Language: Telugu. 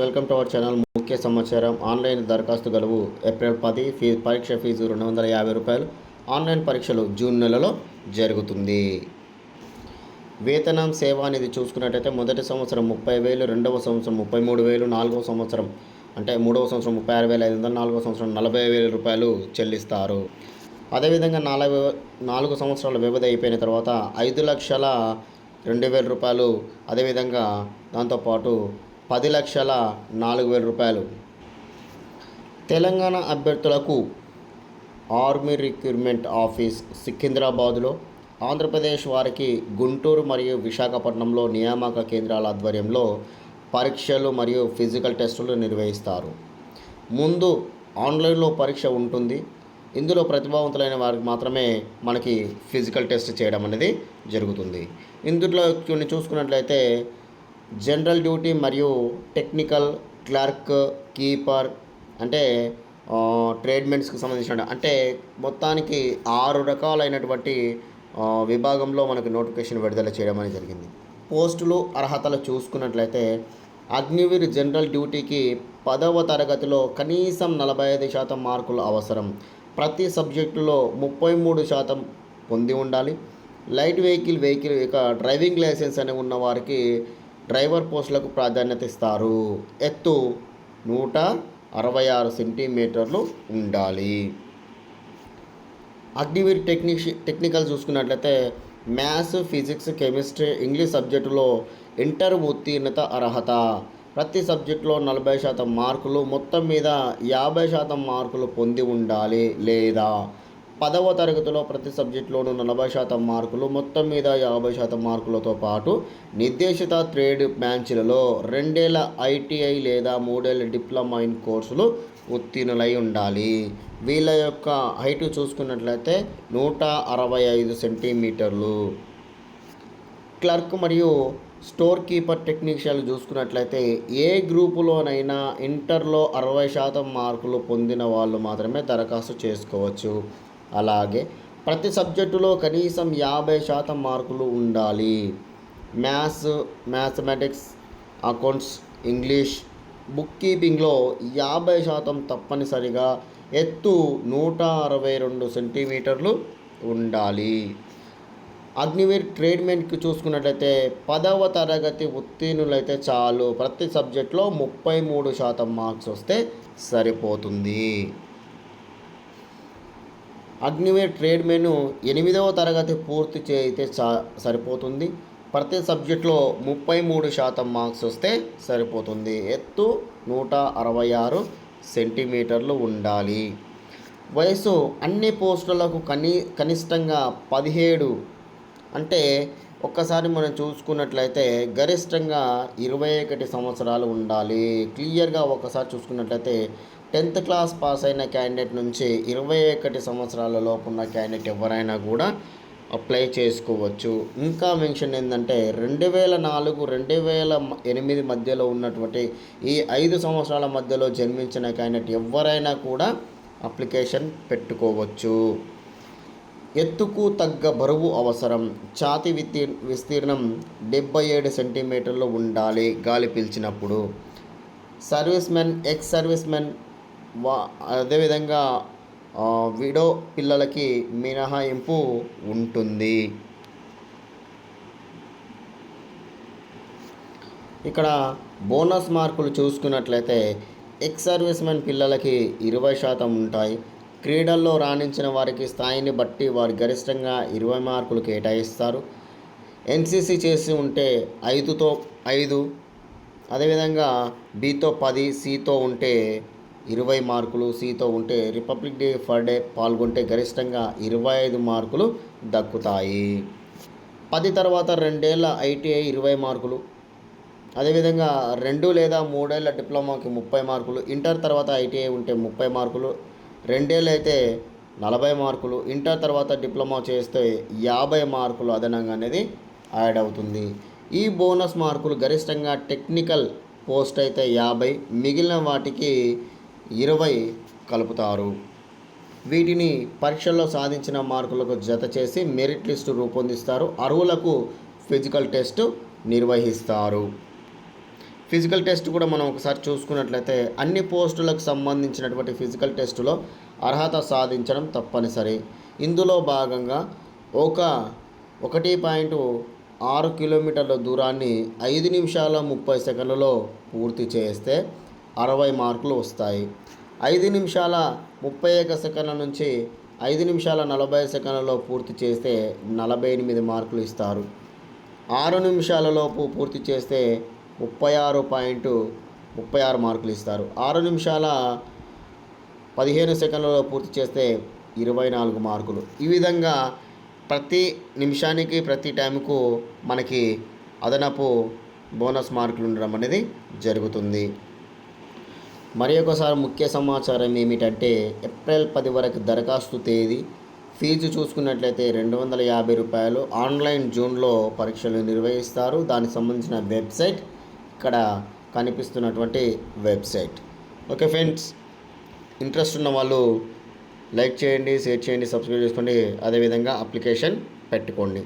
వెల్కమ్ టు అవర్ ఛానల్ ముఖ్య సమాచారం. ఆన్లైన్ దరఖాస్తు గడువు ఏప్రిల్ పది ఫీ పరీక్ష ఫీజు రెండు వందల యాభై రూపాయలు. ఆన్లైన్ పరీక్షలు జూన్ నెలలో జరుగుతుంది. వేతనం సేవ అనేది చూసుకున్నట్టయితే మొదటి సంవత్సరం ముప్పై వేలు రెండవ సంవత్సరం ముప్పై మూడు వేలు నాలుగవ సంవత్సరం అంటే మూడవ సంవత్సరం ముప్పై ఆరు వేల ఐదు వందలు నాలుగవ సంవత్సరం నలభై వేల రూపాయలు చెల్లిస్తారు. అదేవిధంగా నాలుగు నాలుగు సంవత్సరాల వ్యవధి అయిపోయిన తర్వాత ఐదు లక్షల రెండు వేల రూపాయలు. అదేవిధంగా దాంతోపాటు పది లక్షల నాలుగు వేల రూపాయలు. తెలంగాణ అభ్యర్థులకు ఆర్మీ రిక్రూట్మెంట్ ఆఫీస్ సికింద్రాబాదులో ఆంధ్రప్రదేశ్ వారికి గుంటూరు మరియు విశాఖపట్నంలో నియామక కేంద్రాల ఆధ్వర్యంలో పరీక్షలు మరియు ఫిజికల్ టెస్టులు నిర్వహిస్తారు. ముందు ఆన్లైన్లో పరీక్ష ఉంటుంది. ఇందులో ప్రతిభావంతులైన వారికి మాత్రమే మనకి ఫిజికల్ టెస్ట్ చేయడం అనేది జరుగుతుంది. ఇందులో కొన్ని చూసుకున్నట్లయితే జనరల్ డ్యూటీ మరియు టెక్నికల్ క్లర్క్ కీపర్ అంటే ట్రేడ్మెంట్స్కి సంబంధించిన అంటే మొత్తానికి ఆరు రకాలైనటువంటి విభాగంలో మనకు నోటిఫికేషన్ విడుదల చేయడం అనేది జరిగింది. పోస్టులు అర్హతలు చూసుకున్నట్లయితే అగ్నివీర్ జనరల్ డ్యూటీకి పదవ తరగతిలో కనీసం నలభై ఐదు శాతం మార్కులు అవసరం. ప్రతి సబ్జెక్టులో ముప్పై మూడు శాతం పొంది ఉండాలి. లైట్ వెహికల్ వెహికల్ ఇక డ్రైవింగ్ లైసెన్స్ అని ఉన్న వారికి డ్రైవర్ పోస్టులకు ప్రాధాన్యత ఇస్తారు. ఎత్తు నూట అరవై ఆరు సెంటీమీటర్లు ఉండాలి. అగ్నివీర్ టెక్నిక్ టెక్నికల్ చూసుకున్నట్లయితే మ్యాథ్స్ ఫిజిక్స్ కెమిస్ట్రీ ఇంగ్లీష్ సబ్జెక్టులో ఇంటర్ ఉత్తీర్ణత అర్హత. ప్రతి సబ్జెక్టులో నలభై శాతం మార్కులు మొత్తం మీద యాభై శాతం మార్కులు పొంది ఉండాలి లేదా పదవ తరగతిలో ప్రతి సబ్జెక్టులోనూ నలభై శాతం మార్కులు మొత్తం మీద యాభై శాతం మార్కులతో పాటు నిర్దేశిత ట్రేడ్ బ్రాంచ్లలో రెండేళ్ళ ఐటీఐ లేదా మూడేళ్ళ డిప్లొమా ఇన్ కోర్సులు ఉత్తీర్ణులై ఉండాలి. వీళ్ళ యొక్క హైట్ చూసుకున్నట్లయితే నూట అరవై ఐదు సెంటీమీటర్లు. క్లర్క్ మరియు స్టోర్ కీపర్ టెక్నీషియన్లు చూసుకున్నట్లయితే ఏ గ్రూపులోనైనా ఇంటర్లో అరవై శాతం మార్కులు పొందిన వాళ్ళు మాత్రమే దరఖాస్తు చేసుకోవచ్చు. అలాగే ప్రతి సబ్జెక్టులో కనీసం యాభై శాతం మార్కులు ఉండాలి. Maths mathematics accounts English book కీపింగ్లో యాభై శాతం తప్పనిసరిగా ఎత్తు నూట అరవై రెండు సెంటీమీటర్లు ఉండాలి. అగ్నివీర్ ట్రీట్మెంట్కి చూసుకున్నట్లయితే పదవ తరగతి ఉత్తీర్ణులైతే చాలు. ప్రతి సబ్జెక్ట్లో ముప్పై మూడు శాతం మార్క్స్ వస్తే సరిపోతుంది. అగ్నివీర్ ట్రేడ్మెన్ ఎనిమిదవ తరగతి పూర్తి చేయితే చా సరిపోతుంది. ప్రతి సబ్జెక్ట్లో ముప్పై మూడు శాతం మార్క్స్ వస్తే సరిపోతుంది. ఎత్తు నూట అరవై ఆరు సెంటీమీటర్లు ఉండాలి. వయసు అన్ని పోస్టులకు కని కనిష్టంగా పదిహేడు. అంటే ఒక్కసారి మనం చూసుకున్నట్లయితే గరిష్టంగా ఇరవై ఒకటి సంవత్సరాలు ఉండాలి. క్లియర్గా ఒకసారి చూసుకున్నట్లయితే టెన్త్ క్లాస్ పాస్ అయిన క్యాండిడేట్ నుంచి ఇరవై ఒకటి సంవత్సరాల లోపు ఉన్న క్యాండిడేట్ ఎవరైనా కూడా అప్లై చేసుకోవచ్చు. ఇంకా మెన్షన్ ఏంటంటే రెండు వేల నాలుగు రెండు వేల ఎనిమిది మధ్యలో ఉన్నటువంటి ఈ ఐదు సంవత్సరాల మధ్యలో జన్మించిన క్యాండిడేట్ ఎవరైనా కూడా అప్లికేషన్ పెట్టుకోవచ్చు. ఎత్తుకు తగ్గ బరువు అవసరం. ఛాతి విస్తీ విస్తీర్ణం డెబ్బై ఏడు సెంటీమీటర్లు ఉండాలి గాలి పీల్చినప్పుడు. Service men ex service men వా అదేవిధంగా విడో పిల్లలకి మినహాయింపు ఉంటుంది. ఇక్కడ బోనస్ మార్కులు చూసుకున్నట్లయితే ఎక్స్ సర్వీస్ మెన్ పిల్లలకి ఇరవై శాతం ఉంటాయి. క్రీడల్లో రాణించిన వారికి స్థాయిని బట్టి వారు గరిష్టంగా ఇరవై మార్కులు కేటాయిస్తారు. ఎన్సీసీ చేసి ఉంటే ఐదుతో ఐదు అదేవిధంగా బీతో పది సితో ఉంటే ఇరవై మార్కులు సితో ఉంటే రిపబ్లిక్ డే ఫర్ డే పాల్గొంటే గరిష్టంగా ఇరవై ఐదు మార్కులు దక్కుతాయి. పది తర్వాత రెండేళ్ళ ఐటీఐ ఇరవై మార్కులు. అదేవిధంగా రెండు లేదా మూడేళ్ళ డిప్లొమాకి ముప్పై మార్కులు. ఇంటర్ తర్వాత ఐటీఐ ఉంటే ముప్పై మార్కులు. రెండేళ్ళు అయితే నలభై మార్కులు. ఇంటర్ తర్వాత డిప్లొమా చేస్తే యాభై మార్కులు అదనంగా అనేది యాడ్ అవుతుంది. ఈ బోనస్ మార్కులు గరిష్టంగా టెక్నికల్ పోస్ట్ అయితే యాభై. మిగిలిన వాటికి ఇరవై కలుపుతారు. వీటిని పరీక్షల్లో సాధించిన మార్కులకు జత చేసి మెరిట్ లిస్టు రూపొందిస్తారు. అర్హులకు ఫిజికల్ టెస్ట్ నిర్వహిస్తారు. ఫిజికల్ టెస్ట్ కూడా మనం ఒకసారి చూసుకున్నట్లయితే అన్ని పోస్టులకు సంబంధించినటువంటి ఫిజికల్ టెస్టులో అర్హత సాధించడం తప్పనిసరి. ఇందులో భాగంగా ఒక ఒకటి పాయింట్ ఆరు కిలోమీటర్ల దూరాన్ని ఐదు నిమిషాల ముప్పై సెకండ్లలో పూర్తి చేస్తే అరవై మార్కులు వస్తాయి. ఐదు నిమిషాల ముప్పై ఒక సెకండ్ల నుంచి ఐదు నిమిషాల నలభై సెకండ్లలో పూర్తి చేస్తే నలభై ఎనిమిది మార్కులు ఇస్తారు. ఆరు నిమిషాలలోపు పూర్తి చేస్తే ముప్పై ఆరు పాయింట్ ముప్పై ఆరు మార్కులు ఇస్తారు. ఆరు నిమిషాల పదిహేను సెకండ్లలో పూర్తి చేస్తే ఇరవై నాలుగు మార్కులు. ఈ విధంగా ప్రతి నిమిషానికి ప్రతి టైంకు మనకి అదనపు బోనస్ మార్కులు ఉండడం అనేది జరుగుతుంది. మరి ఒకసారి ముఖ్య సమాచారం ఏమిటంటే ఏప్రిల్ పది వరకు దరఖాస్తు తేదీ ఫీజు చూసుకున్నట్లయితే రెండు వందల యాభై రూపాయలు ఆన్లైన్ జూన్లో పరీక్షలు నిర్వహిస్తారు. దానికి సంబంధించిన వెబ్సైట్ ఇక్కడ కనిపిస్తున్నటువంటి వెబ్సైట్. ఓకే ఫ్రెండ్స్ ఇంట్రెస్ట్ ఉన్న వాళ్ళు లైక్ చేయండి షేర్ చేయండి సబ్స్క్రైబ్ చేసుకోండి. అదేవిధంగా అప్లికేషన్ పెట్టుకోండి.